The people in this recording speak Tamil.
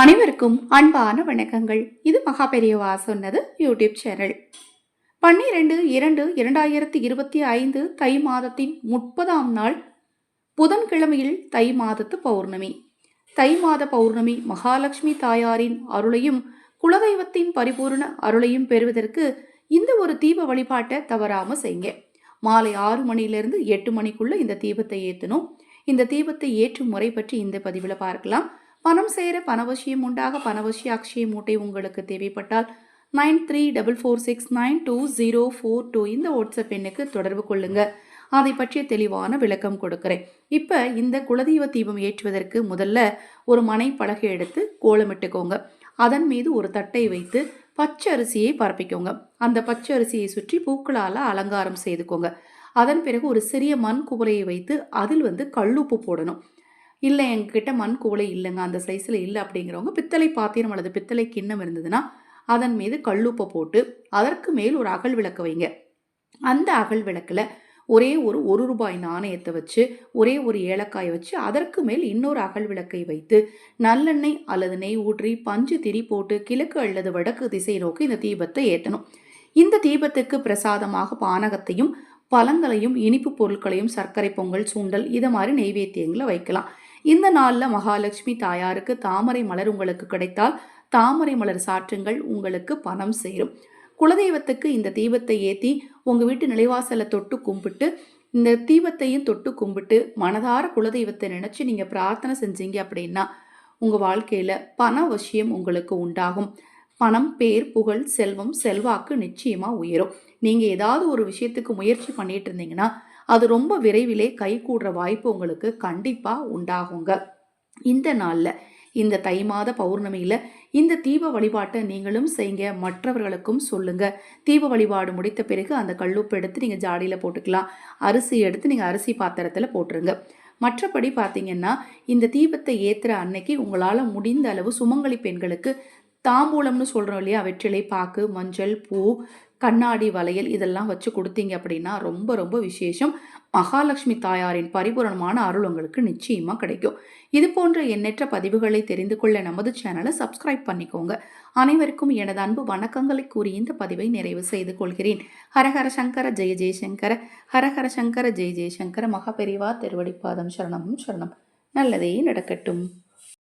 அனைவருக்கும் அன்பான வணக்கங்கள். இது மகா பெரியவா சொன்னது யூடியூப் சேனல். பன்னிரெண்டு இரண்டு இரண்டாயிரத்தி இருபத்தி ஐந்து தை மாதத்தின் முப்பதாம் நாள் புதன்கிழமையில் தை மாதத்து பௌர்ணமி. தை மாத பௌர்ணமி மகாலட்சுமி தாயாரின் அருளையும் குலதெய்வத்தின் பரிபூர்ண அருளையும் பெறுவதற்கு இந்த ஒரு தீப வழிபாட்டை தவறாமல் செய்யுங்க. மாலை ஆறு மணியிலிருந்து எட்டு மணிக்குள்ளே இந்த தீபத்தை ஏற்றணும் இந்த தீபத்தை ஏற்றும் முறை பற்றி இந்த பதிவில் பார்க்கலாம். பணம் சேர பணவசியம் உண்டாக பணவசிய அக்ஷய மூட்டை உங்களுக்கு தேவைப்பட்டால் nine three double four six nine two zero four two இந்த வாட்ஸ்அப் எண்ணுக்கு தொடர்பு கொள்ளுங்க. அதை பற்றிய தெளிவான விளக்கம் கொடுக்குறேன். இப்போ இந்த குலதெய்வ தீபம் ஏற்றுவதற்கு முதல்ல ஒரு மனை பலகை எடுத்து கோலமிட்டுக்கோங்க அதன் மீது ஒரு தட்டை வைத்து பச்சை அரிசியை பரப்பிக்கோங்க. அந்த பச்சை அரிசியை சுற்றி பூக்களால் அலங்காரம் செய்துக்கோங்க. அதன் பிறகு ஒரு சிறிய மண் குவளையை வைத்து அதில் வந்து கல்லுப்பு போடணும். இல்லை எங்ககிட்ட மண் கூளை இல்லைங்க. அந்த சைஸில் இல்லை அப்படிங்கிறவங்க பித்தளை பாத்திரம் அல்லது பித்தளை கிண்ணம் இருந்ததுன்னா அதன் மீது கல்லுப்பை போட்டு அதற்கு மேல் ஒரு அகல் விளக்கு வைங்க. அந்த அகல் விளக்கில் ஒரே ஒரு ஒரு ரூபாய் நாணயத்தை வச்சு ஒரே ஒரு ஏலக்காயை வச்சு அதற்கு மேல் இன்னொரு அகல் விளக்கை வைத்து நல்லெண்ணெய் அல்லது நெய் ஊற்றி பஞ்சு திரி போட்டு கிழக்கு அல்லது வடக்கு திசை நோக்கி இந்த தீபத்தை ஏற்றணும் இந்த தீபத்துக்கு பிரசாதமாக பானகத்தையும் பழங்களையும் இனிப்பு பொருட்களையும் சர்க்கரை பொங்கல் சூண்டல் இதை மாதிரி நெய்வேத்தியங்களை வைக்கலாம். இந்த நாளில் மகாலட்சுமி தாயாருக்கு தாமரை மலர் உங்களுக்கு கிடைத்தால் தாமரை மலர் சாற்றுங்கள் உங்களுக்கு பணம் சேரும். குலதெய்வத்துக்கு இந்த தீபத்தை ஏற்றி உங்கள் வீட்டு நிலைவாசலை தொட்டு கும்பிட்டு இந்த தீபத்தையும் தொட்டு கும்பிட்டு மனதார குலதெய்வத்தை நினச்சி நீங்கள் பிரார்த்தனை செஞ்சீங்க அப்படின்னா உங்கள் வாழ்க்கையில் பண வசியம் உங்களுக்கு உண்டாகும். பணம் பேர் புகழ் செல்வம் செல்வாக்கு நிச்சயமாக உயரும். நீங்கள் ஏதாவது ஒரு விஷயத்துக்கு முயற்சி பண்ணிட்டு இருந்தீங்கன்னா அது ரொம்ப விரைவிலே கை கூடுற வாய்ப்பு உங்களுக்கு கண்டிப்பாக உண்டாகுங்க. இந்த நாளில் இந்த தை மாத பௌர்ணமியில் இந்த தீப வழிபாட்டை நீங்களும் செய்யுங்க மற்றவர்களுக்கும் சொல்லுங்க. தீப வழிபாடு முடித்த பிறகு அந்த கல்லுப்பு எடுத்து நீங்கள் ஜாடியில் போட்டுக்கலாம். அரிசி எடுத்து நீங்கள் அரிசி பாத்திரத்தில் போட்டுருங்க. மற்றபடி பார்த்தீங்கன்னா இந்த தீபத்தை ஏற்றுற அன்னைக்கு உங்களால் முடிந்த அளவு சுமங்கலி பெண்களுக்கு தாம்பூலம்னு சொல்கிறோம் இல்லையா? வெற்றிலை பாக்கு மஞ்சள் பூ கண்ணாடி வளையல் இதெல்லாம் வச்சு கொடுத்தீங்க அப்படின்னா ரொம்ப ரொம்ப விசேஷம். மகாலட்சுமி தாயாரின் பரிபூரணமான அருள் உங்களுக்கு நிச்சயமாக கிடைக்கும். இது போன்ற எண்ணற்ற பதிவுகளை தெரிந்து கொள்ள நமது சேனலை சப்ஸ்கிரைப் பண்ணிக்கோங்க. அனைவருக்கும் எனது அன்பு வணக்கங்களை கூறி இந்த பதிவை நிறைவு செய்து கொள்கிறேன். ஹரஹர சங்கர ஜெய ஜெயசங்கர ஹரஹர சங்கர ஜெய ஜெயசங்கர மகாபெரிவா திருவடிப்பாதம் சரணமும் சரணம். நல்லதே நடக்கட்டும்.